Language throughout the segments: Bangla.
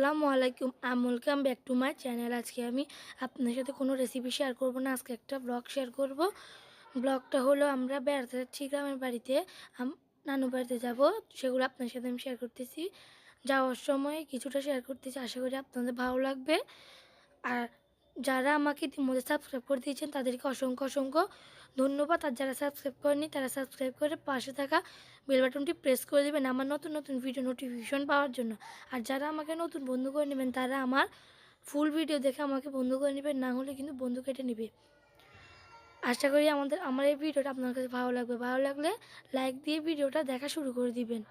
আসসালামু আলাইকুম আম welcome back to my channel. আজকে আমি আপনার সাথে কোনো রেসিপি শেয়ার করব না, আজকে একটা ব্লগ শেয়ার করব। ব্লগটা হলো, আমরা বেড়াতে যাচ্ছি গ্রামের বাড়িতে নানু বাড়িতে যাব, সেগুলো আপনার সাথে আমি শেয়ার করতেছি। যাওয়ার সময় কিছুটা শেয়ার করতেছি, আশা করি আপনাদের ভালো লাগবে। আর যারা আমাকে ইতিমধ্যে সাবস্ক্রাইব করে দিয়েছেন, তাদেরকে অসংখ্য অসংখ্য ধন্যবাদ। আর যারা সাবস্ক্রাইব করেনি তারা সাবস্ক্রাইব করে পাশে থাকা বেল বাটনটি প্রেস করে দেবেন আমার নতুন নতুন ভিডিও নোটিফিকেশন পাওয়ার জন্য। আর যারা আমাকে নতুন বন্ধু করে নেবেন, তারা আমার ফুল ভিডিও দেখে আমাকে বন্ধু করে নেবেন, না হলে কিন্তু বন্ধু কেটে নেবে। আশা করি আমাদের, আমার এই ভিডিওটা আপনার কাছে ভালো লাগবে। ভালো লাগলে লাইক দিয়ে ভিডিওটা দেখা শুরু করে দিবেন।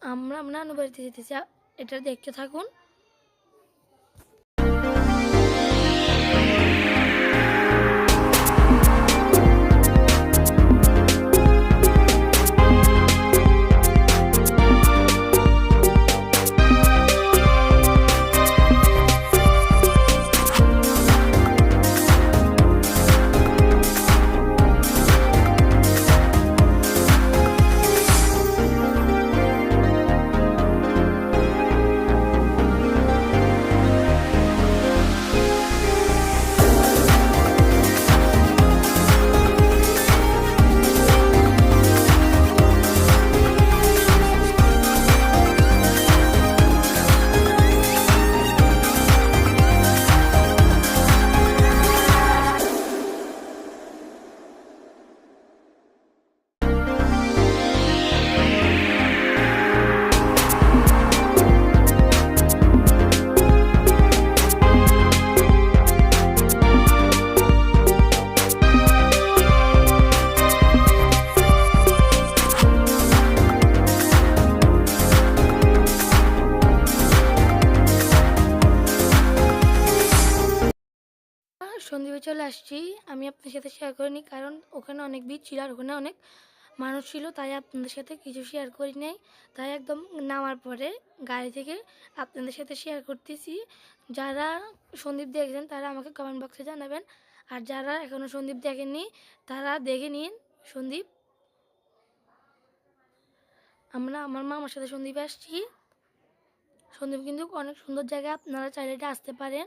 আমরা আমরা নানু বাড়িতে যেতেছি আ- এটা দেখতে থাকুন। আসছি, আমি আপনার সাথে শেয়ার করিনি কারণ ওখানে অনেক ভিড় ছিল আর ওখানে অনেক মানুষ ছিল, তাই আপনাদের সাথে কিছু শেয়ার করি নাই। তাই একদম নামার পরে গাড়ি থেকে আপনাদের সাথে শেয়ার করতেছি। যারা সন্দীপ দেখছেন তারা আমাকে কমেন্ট বক্সে জানাবেন। আর যারা এখনও সন্দীপ দেখেননি, তারা দেখে নিন। সন্দীপ? আমরা, আমার মামার সাথে সন্দীপে আসছি। সন্দীপ কিন্তু অনেক সুন্দর জায়গা আপনারা চাইলে আসতে পারেন।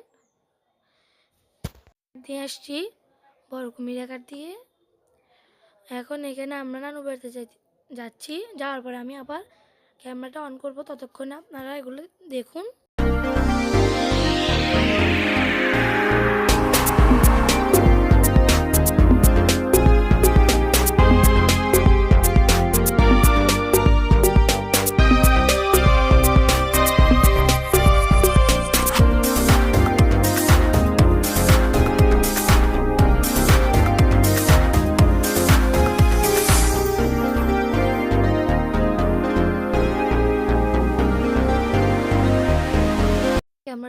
দিয়ে আসছি বড় কুমির আকার দিয়ে। এখন এখানে আমরা নানু বাড়িতে যাচ্ছি। যাওয়ার পরে আমি আবার ক্যামেরাটা অন করব, ততক্ষণে আপনারা এগুলো দেখুন।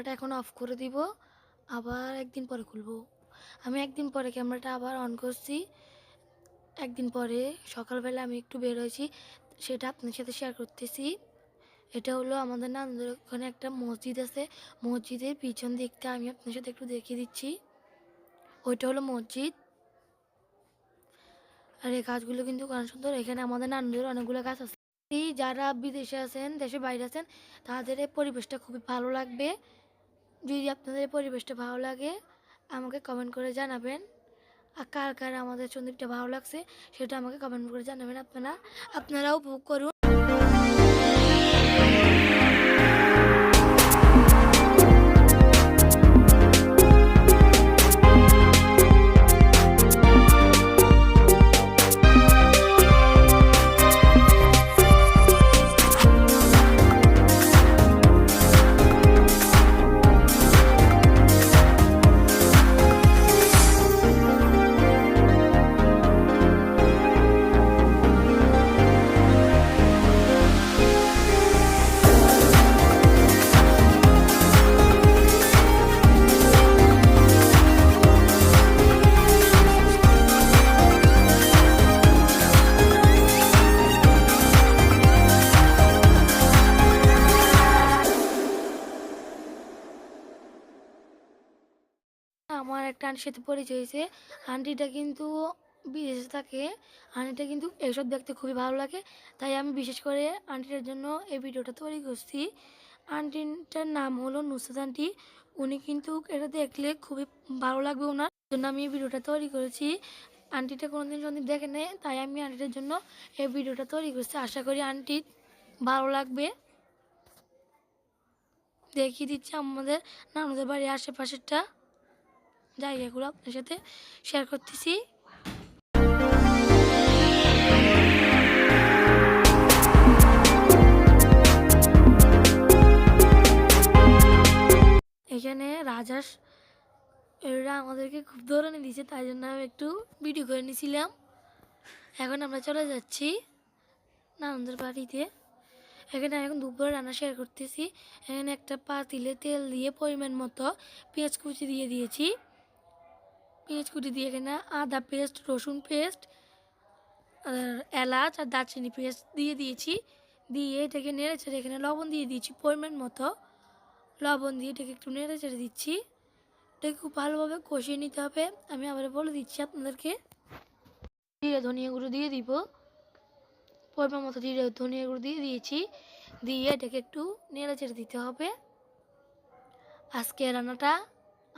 ক্যামেরাটা এখন অফ করে দিব, আবার একদিন পরে খুলবো। আমি একদিন পরে ক্যামেরাটা আবার অন করছি। একদিন পরে সকালবেলা আমি একটু বের হয়েছি, সেটা আপনার সাথে শেয়ার করতেছি। এটা হলো আমাদের নানদের ওখানে একটা মসজিদ আছে। মসজিদের পিছন দিকটা আমি আপনার সাথে একটু দেখিয়ে দিচ্ছি। ওইটা হলো মসজিদ। আর এই গাছগুলো কিন্তু অনেক সুন্দর। এখানে আমাদের নানুদের অনেকগুলো গাছ আছে। যারা বিদেশে আছেন দেশে বাইরে আছেন, তাদের এই পরিবেশটা খুবই ভালো লাগবে। যদি আপনাদের পরিবেশটা ভালো লাগে, আমাকে কমেন্ট করে জানাবেন। আর কার কার আমাদের সন্দীপটা ভালো লাগছে, সেটা আমাকে কমেন্ট করে জানাবেন আপনারা। আপনারাও উপভোগ করুন। আমার একটা আন্টির সাথে পরিচয় হয়েছে। আন্টিটা কিন্তু বিদেশে থাকে। আন্টিটা কিন্তু এইসব দেখতে খুবই ভালো লাগে। তাই আমি বিশেষ করে আন্টিটার জন্য এই ভিডিওটা তৈরি করছি। আন্টিটার নাম হলো নুসরাত আন্টি। উনি কিন্তু এটা দেখলে খুবই ভালো লাগবে ওনার। জন্য আমি এই ভিডিওটা তৈরি করেছি। আন্টিটা কোনোদিন যদি দেখে নেয়, তাই আমি আন্টিটার জন্য এই ভিডিওটা তৈরি করছি। আশা করি আন্টি ভালো লাগবে। দেখিয়ে দিচ্ছি আমাদের নানুদের বাড়ির আশেপাশেরটা। জায়গাগুলো আপনার সাথে শেয়ার করতেছি। এখানে রাজাস এরা আমাদেরকে খুব দৌড়ানি দিয়েছে, তাই জন্য আমি একটু ভিডিও করে নিয়েছিলাম। এখন আমরা চলে যাচ্ছি নানন্দের বাড়িতে। এখানে এখন দুপুরে রান্না শেয়ার করতেছি। এখানে একটা পাতিলে তেল দিয়ে পরিমাণ মতো পেঁয়াজ কুচি দিয়ে দিয়েছি। পেঁয়াজ কুচি দিয়ে এখানে আদা পেস্ট, রসুন পেস্ট এলাচ আর দারচিনি পেস্ট দিয়ে দিয়েছি। দিয়ে এটাকে নেড়ে চেড়ে এখানে লবণ দিয়ে দিয়েছি পরিমাণ মতো। লবণ দিয়ে এটাকে একটু নেড়ে চেড়ে দিচ্ছি। এটাকে খুব ভালোভাবে কষিয়ে নিতে হবে। আমি আবার বলে দিচ্ছি আপনাদেরকে। জিরে, ধনিয়া গুঁড়ো দিয়ে দিব। পরিমাণ মতো জিরে, ধনিয়া গুঁড়ো দিয়ে দিয়েছি। দিয়ে এটাকে একটু নেড়ে চেড়ে দিতে হবে। আজকে রান্নাটা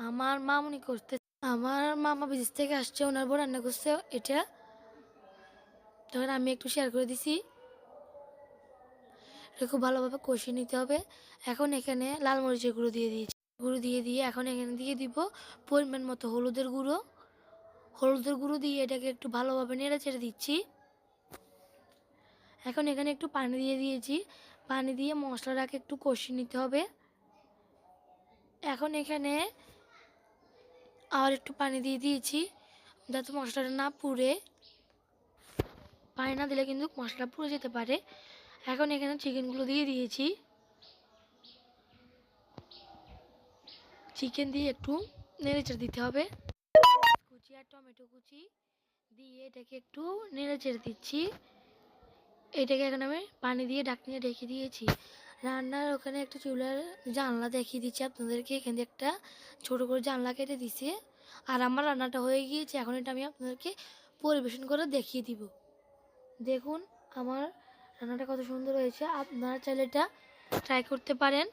আমার মামনি করতে আমার মামা বিদেশ থেকে আসছে, ওনার বউ রান্না করছে এটা। তখন আমি একটু শেয়ার করে দিছি। এটা খুব ভালোভাবে কষিয়ে নিতে হবে। এখন এখানে লাল মরিচের গুঁড়ো দিয়ে দিয়েছি। গুঁড়ো দিয়ে দিয়ে এখন এখানে দিয়ে দিব পরিমাণ মতো হলুদের গুঁড়ো। হলুদের গুঁড়ো দিয়ে এটাকে একটু ভালোভাবে নেড়ে ছেড়ে দিচ্ছি। এখন এখানে একটু পানি দিয়ে দিয়েছি। পানি দিয়ে মশলাটাকে একটু কষিয়ে নিতে হবে। এখন এখানে আর একটু পানি দিয়ে দিয়েছি। যাতে মশলাটা না পুড়ে। পানি না দিলে কিন্তু মশলা পুড়ে যেতে পারে। এখন এখানে চিকেনগুলো দিয়ে দিয়েছি। চিকেন দিয়ে একটু নেড়েচেড়ে দিতে হবে। কুচি আর টমেটো কুচি দিয়ে এটাকে একটু নেড়েচেড়ে দিচ্ছি। এটাকে এখন আমি পানি দিয়ে ঢাকনিয়ে রেখে দিয়েছি। রান্নার ওখানে একটা চুলার জানলা দেখিয়ে দিচ্ছি আপনাদেরকে। এখান এখানে একটা ছোট করে জানলা কেটে দিছে। আর আমার রান্নাটা হয়ে গিয়েছে। এখন এটা আমি আপনাদেরকে পরিবেশন করে দেখিয়ে দিব। দেখুন, আমার রান্নাটা কত সুন্দর হয়েছে। আপনারা চাইলে এটা ট্রাই করতে পারেন।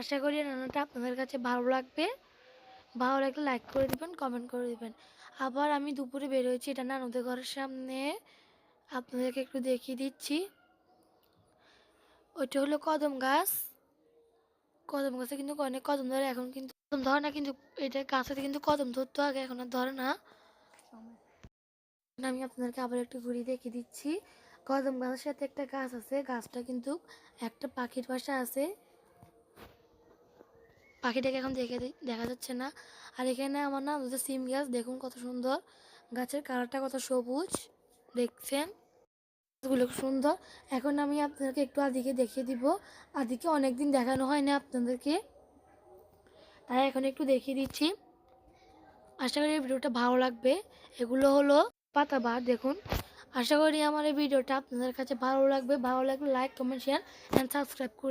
আশা করি রান্নাটা আপনাদের কাছে ভালো লাগবে। ভালো লাগলে লাইক করে দেবেন কমেন্ট করে দেবেন। আবার আমি দুপুরে বের হয়েছি। এটা নানুদের ঘরের সামনে। আপনাদেরকে একটু দেখিয়ে দিচ্ছি। ওইটা হলো কদম গাছ। কদম গাছে কিন্তু অনেক কদম ধরে, এখন কিন্তু ধরে না, কিন্তু এটা গাছেতে কিন্তু কদম ধরতো আগে এখন আর ধরে না। আমি আপনাদেরকে আবার একটু ঘুরিয়ে দেখিয়ে দিচ্ছি। কদম গাছের সাথে একটা গাছ আছে, গাছটা কিন্তু একটা পাখির বাসা আছে। পাখিটাকে এখন দেখে দেখা যাচ্ছে না। আর এখানে আমার না দুটো সিম গাছ, দেখুন কত সুন্দর। গাছের কালারটা কত সবুজ, দেখছেন? খুব সুন্দর। এখন আমি আপনাদেরকে একটু আদিকে দেখিয়ে দিব। আদিকে অনেকদিন দেখানো হয় না আপনাদেরকে। তাই এখন একটু দেখিয়ে দিচ্ছি। আশা করি ভিডিওটা ভালো লাগবে। এগুলো হলো পাতাবার দেখুন। আশা করি আমার এই ভিডিওটা আপনাদের কাছে ভালো লাগবে। ভালো লাগলে like comment share and subscribe করে